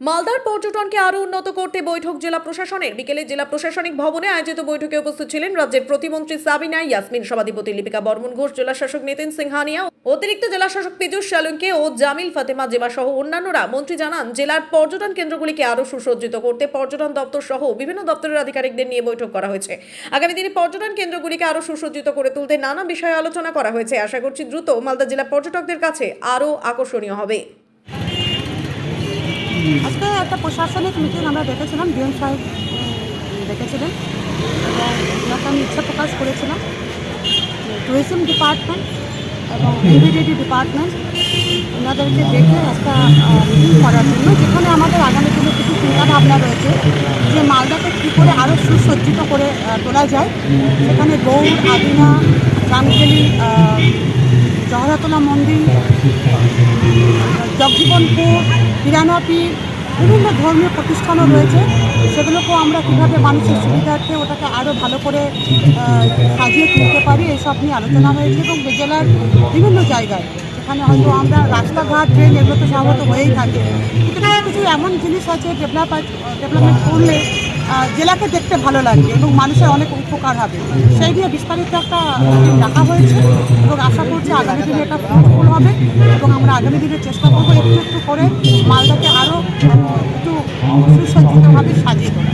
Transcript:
মালদার পর্যটনকে আরও উন্নত করতে বৈঠক জেলা প্রশাসনের। বিকেলে জেলা প্রশাসনিক ভবনে আয়োজিত বৈঠকে উপস্থিত ছিলেন রাজ্যের প্রতিমন্ত্রী সাবিনা ইয়াসমিন, সভাধিপতি লিপিকা বর্মন ঘোষ জেলা শাসক নিতিন সিংহানিয়া, অতিরিক্ত জেলা শাসক পীযুষ সালুঙ্কে ও জামিল ফাতেমা জেবা সহ অন্যান্যরা। মন্ত্রী জানান, জেলার পর্যটন কেন্দ্রগুলিকে আরও সুসজ্জিত করতে পর্যটন দপ্তর সহ বিভিন্ন দপ্তরের আধিকারিকদের নিয়ে বৈঠক করা হয়েছে। আগামী দিনে পর্যটন কেন্দ্রগুলিকে আরও সুসজ্জিত করে তুলতে নানা বিষয়ে আলোচনা করা হয়েছে। আশা করছি দ্রুত মালদা জেলা পর্যটকদের কাছে আরও আকর্ষণীয় হবে। আজকে একটা প্রশাসনিক মিটিং আমরা দেখেছিলাম, ডিএম সাহেব দেখেছিলেন। এবং আমি ইচ্ছা প্রকাশ করেছিলাম ট্যুরিজম ডিপার্টমেন্ট এবং এনভিডিডি ডিপার্টমেন্ট ওনাদেরকে দেখে একটা মিটিং করার জন্য, যেখানে আমাদের আগামী দিনে কিছু চিন্তাভাবনা রয়েছে যে মালদাকে কী করে আরও সুসজ্জিত করে তোলা যায়। সেখানে গৌড়, আদিনা রামকেলি জহরাতলা মন্দির, জগজীবনপুর বিরানাপি বিভিন্ন ধর্মীয় প্রতিষ্ঠানও রয়েছে। সেগুলোকেও আমরা কীভাবে মানুষের সুবিধার্থে ওটাকে আরও ভালো করে সাজিয়ে তুলতে পারি এইসব নিয়ে আলোচনা হয়েছে এবং জেলার বিভিন্ন জায়গায়। এখানে হয়তো আমরা রাস্তাঘাট, ট্রেন এগুলো তো স্বাভাবিক হয়েই থাকে। কিন্তু কিছু এমন জিনিস আছে, ডেভেলপ ডেভেলপমেন্ট করলে জেলাকে দেখতে ভালো লাগবে এবং মানুষের অনেক উপকার হবে। সেই নিয়ে বিস্তারিত একটা ডাকা হয়েছে এবং আশা করছি আগামী দিনে এটা ফ্রুটফুল হবে এবং আমরা আগামী দিনে চেষ্টা করব একটু একটু করে সুসজ্জিতভাবে সাজিয়ে তোলা।